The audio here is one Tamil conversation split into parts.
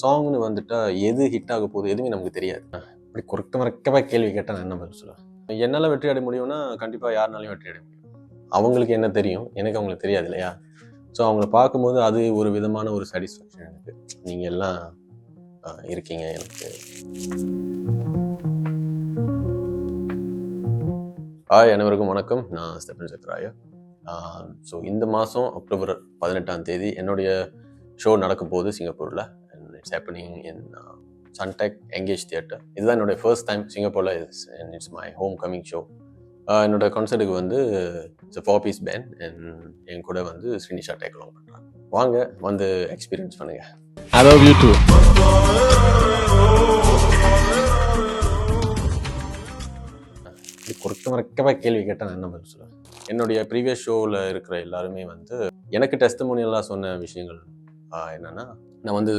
சாங்னு வந்துட்டால் எது ஹிட் ஆக போகுது எதுவுமே நமக்கு தெரியாது. இப்படி குறுக்க மறக்கவே கேள்வி கேட்டால் நான் என்ன பதில் சொல்லுவேன்? என்னால் வெற்றி அடைய முடியும்னா கண்டிப்பாக யாருனாலையும் வெற்றி அடைய முடியும். அவங்களுக்கு என்ன தெரியும்? எனக்கு அவங்களுக்கு தெரியாது இல்லையா? ஸோ அவங்கள பார்க்கும்போது அது ஒரு விதமான ஒரு சாட்டிஸ்ஃபேக்ஷன் எனக்கு. நீங்கள் எல்லாம் இருக்கீங்க எனக்கு. ஆய் அனைவருக்கும் வணக்கம். நான் ஸ்டெபன் சத்ராயா. ஸோ இந்த மாதம் அக்டோபர் பதினெட்டாம் தேதி என்னுடைய ஷோ நடக்கும் போகுது சிங்கப்பூரில். It's happening in Suntec engage theatre இதுதான் என்னுடைய ஃபர்ஸ்ட் டைம் சிங்கப்பூரில் it's and it's my homecoming show என்னோட கான்சர்ட்டுக்கு வந்து it's four piece band and என் கூட வந்து ஸ்ரீனிஷா டேக்லாம் பண்ணுறாங்க வாங்க வந்து எக்ஸ்பீரியன்ஸ் பண்ணுங்க. I love you too. இப்படி குறுக்க மறக்கமாக கேள்வி கேட்டால் நான் என்ன பதில் சொல்லுவேன்? என்னுடைய ப்ரீவியஸ் ஷோவில் இருக்கிற எல்லாருமே வந்து எனக்கு டெஸ்ட் எல்லாம் சொன்ன விஷயங்கள் என்னென்னா நான் வந்து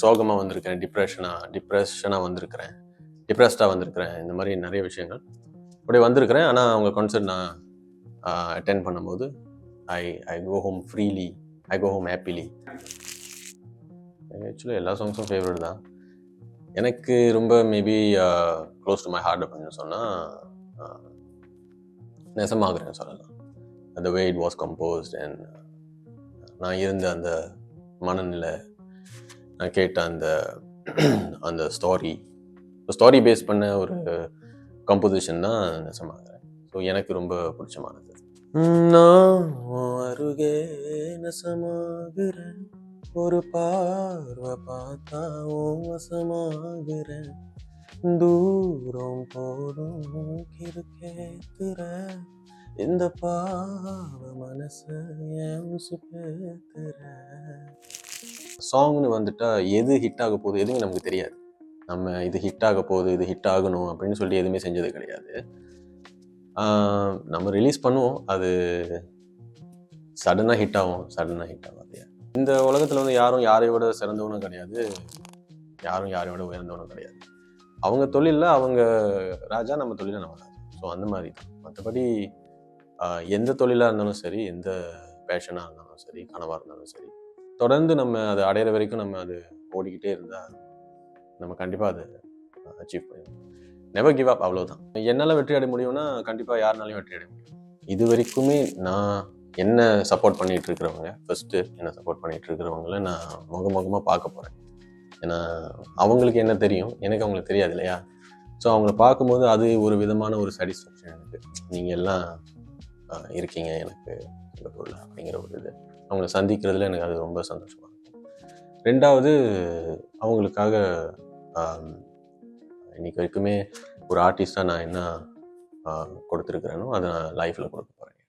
சோகமாக வந்திருக்கிறேன் டிப்ரெஷனாக டிப்ரெஷனாக வந்திருக்கிறேன் டிப்ரெஸ்டாக வந்திருக்கிறேன் இந்த மாதிரி நிறைய விஷயங்கள். அப்படி வந்திருக்கிறேன். ஆனால் அவங்க கான்சர்ட் நான் அட்டென்ட் பண்ணும்போது I I go home freely I go home happily actually எல்லா சாங்ஸும் ஃபேவரட் தான். எனக்கு ரொம்ப maybe close to my heart அப்படின்னு சொன்னால் நெசமாகிறேன் சொல்லலாம். அந்த way it was composed and நான் இருந்த அந்த மனநிலை நான் கேட்ட அந்த அந்த ஸ்டாரி ஸ்டாரி பேஸ் பண்ண ஒரு கம்போசிஷன் தான் நெசமாகிறேன் ஸோ எனக்கு ரொம்ப பிடிச்சமானது. நான் அருகே நெசமாகிறேன் ஒரு பார்வை பார்த்தா வசமாகிறேன். தூரம் போதும் கிறுக்கேத்துற இந்த பாவ மனச சாங்னு வந்துட்டா எது ஹிட் ஆக போகுது எதுவுமே நமக்கு தெரியாது. நம்ம இது ஹிட் ஆக போகுது இது ஹிட் ஆகணும் அப்படின்னு சொல்லி எதுவுமே செஞ்சது கிடையாது. நம்ம ரிலீஸ் பண்ணுவோம் அது சடனாக ஹிட் ஆகும் சடனாக ஹிட் ஆகாது. இந்த உலகத்தில் வந்து யாரும் யாரையோட சிறந்தவனும் கிடையாது. யாரும் யாரையோட உயர்ந்தவனும் கிடையாது. அவங்க தொழிலில் அவங்க ராஜா நம்ம தொழிலில் நம்ம ராஜா. ஸோ அந்த மாதிரி தான். மற்றபடி எந்த தொழிலாக இருந்தாலும் சரி எந்த பேஷனாக இருந்தாலும் சரி கனவாக இருந்தாலும் சரி தொடர்ந்து நம்ம அதை அடையிற வரைக்கும் நம்ம அது ஓடிக்கிட்டே இருந்தால் நம்ம கண்டிப்பாக அதை அச்சீவ் பண்ணுவோம் நெவர் கிவ் அப் அவ்வளோதான் என்னால் வெற்றி அடைய முடியும்னா கண்டிப்பாக யாருனாலையும் வெற்றி அடைய முடியும் இது வரைக்குமே நான் என்ன சப்போர்ட் பண்ணிகிட்டு இருக்கிறவங்க ஃபஸ்ட்டு என்ன சப்போர்ட் பண்ணிகிட்டு இருக்கிறவங்கள நான் முகமுகமாக பார்க்க போகிறேன் ஏன்னா அவங்களுக்கு என்ன தெரியும்? எனக்கு அவங்களுக்கு தெரியாது இல்லையா? ஸோ அவங்கள பார்க்கும்போது அது ஒரு விதமான ஒரு சாட்டிஸ்ஃபேக்ஷன் எனக்கு. நீங்கள் எல்லாம் இருக்கீங்க எனக்கு சிங்கப்பூரில் அப்படிங்கிற ஒரு இது. அவங்கள சந்திக்கிறதுல எனக்கு அது ரொம்ப சந்தோஷமாக இருக்கும் ரெண்டாவது அவங்களுக்காக இன்றைக்கி வரைக்குமே ஒரு ஆர்டிஸ்டாக நான் என்ன கொடுத்துருக்குறேனோ அதை நான் லைஃப்பில் கொடுக்க போகிறேன்